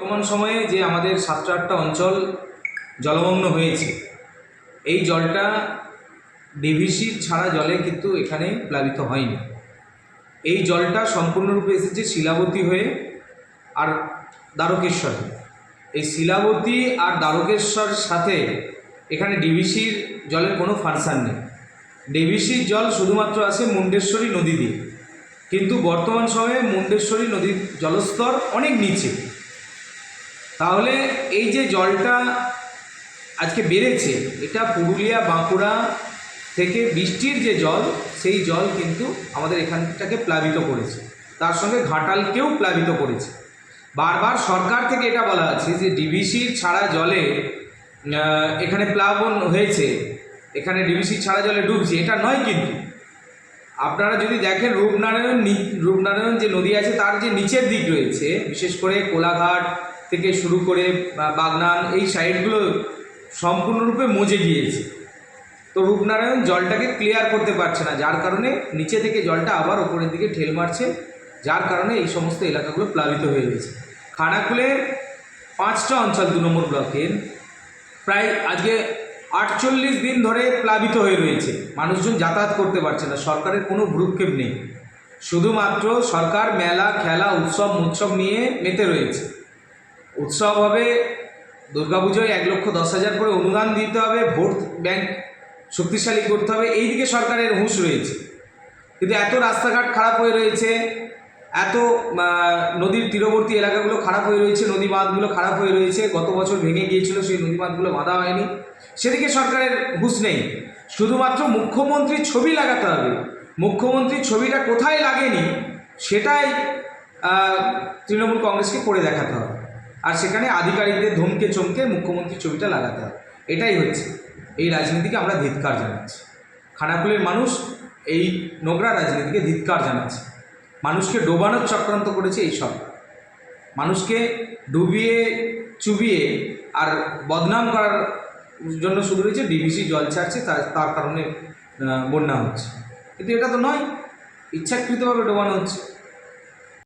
বর্তমান সময়ে যে আমাদের সাতটা আটটা অঞ্চল জলমগ্ন হয়েছে, এই জলটা ডিভিসি ছাড়া জলে কিন্তু এখানে প্লাবিত হয়নি। এই জলটা সম্পূর্ণরূপে এসেছে শিলাবতী হয়ে আর দ্বারকেশ্বর এই শিলাবতী আর দ্বারকেশ্বর সাথে এখানে ডিভিসির জলের কোনো ফাংশন নেই। ডিভিসির জল শুধুমাত্র আসে মুন্ডেশ্বরী নদী দিয়ে। কিন্তু বর্তমান সময়ে মুন্ডেশ্বরী নদীর জলস্তর অনেক নিচে। তাহলে এই যে জলটা আজকে বেড়েছে, এটা পুরুলিয়া, বাঁকুড়া থেকে বৃষ্টির যে জল, সেই জল কিন্তু আমাদের এখানটাকে প্লাবিত করেছে। তার সঙ্গে ঘাটালকেও প্লাবিত করেছে। বারবার সরকার থেকে এটা বলা আছে যে ডিবিসির ছাড়া জলে এখানে প্লাবন হয়েছে, এখানে ডিবিসি ছাড়া জলে ডুবছে, এটা নয় কিন্তু। আপনারা যদি দেখেন রূপনারায়ণ রূপনারায়ণ যে নদী আছে, তার যে নিচের দিক রয়েছে, বিশেষ করে কোলাঘাট থেকে শুরু করে বাগনান, এই সাইডগুলো সম্পূর্ণরূপে মজে গিয়েছে। তো রূপনারায়ণ জলটাকে ক্লিয়ার করতে পারছে না, যার কারণে নিচে থেকে জলটা আবার ওপরের দিকে ঠেল মারছে, যার কারণে এই সমস্ত এলাকাগুলো প্লাবিত হয়ে রয়েছে। খানাকুলের পাঁচটা অঞ্চল দু নম্বর ব্লকের, প্রায় আজকে আটচল্লিশ দিন ধরে প্লাবিত হয়ে রয়েছে। মানুষজন যাতায়াত করতে পারছে না, সরকারের কোনো ভ্রুক্ষেপ নেই। শুধুমাত্র সরকার মেলা, খেলা, উৎসব উৎসব নিয়ে মেতে রয়েছে। উৎসব হবে, দুর্গাপুজোয় এক লক্ষ দশ হাজার করে অনুদান দিতে হবে, ভোট ব্যাংক শক্তিশালী করতে হবে এই দিকে সরকারের হুঁশ রয়েছে। কিন্তু এত রাস্তাঘাট খারাপ হয়ে রয়েছে, এত নদীর তীরবর্তী এলাকাগুলো খারাপ হয়ে রয়েছে নদী বাঁধগুলো খারাপ হয়ে রয়েছে, গত বছর ভেঙে গিয়েছিল, সেই নদী বাঁধগুলো বাঁধা হয়নি। সেদিকে সরকারের হুঁশ নেই। শুধুমাত্র মুখ্যমন্ত্রীর ছবি লাগাতে হবে। মুখ্যমন্ত্রীর ছবিটা কোথায় লাগেনি, সেটাই তৃণমূল কংগ্রেসকে করে দেখাতে হবে। আর সেখানে আধিকারিকদের ধমকে চমকে মুখ্যমন্ত্রীর ছবিটা লাগাতে হবে। এটাই হচ্ছে। এই রাজনীতিকে আমরা ধিৎকার জানাচ্ছি। খানাকুলের মানুষ এই নোংরা রাজনীতিকে ধিৎকার জানাচ্ছে। মানুষকে ডোবানোর চক্রান্ত করেছে এই সব। মানুষকে ডুবিয়ে, চুবিয়ে আর বদনাম করার জন্য শুধু রয়েছে ডিভিসি জল ছাড়ছে, তার কারণে বন্যা হচ্ছে। কিন্তু এটা তো নয়। ইচ্ছাকৃতভাবে ডোবানো হচ্ছে।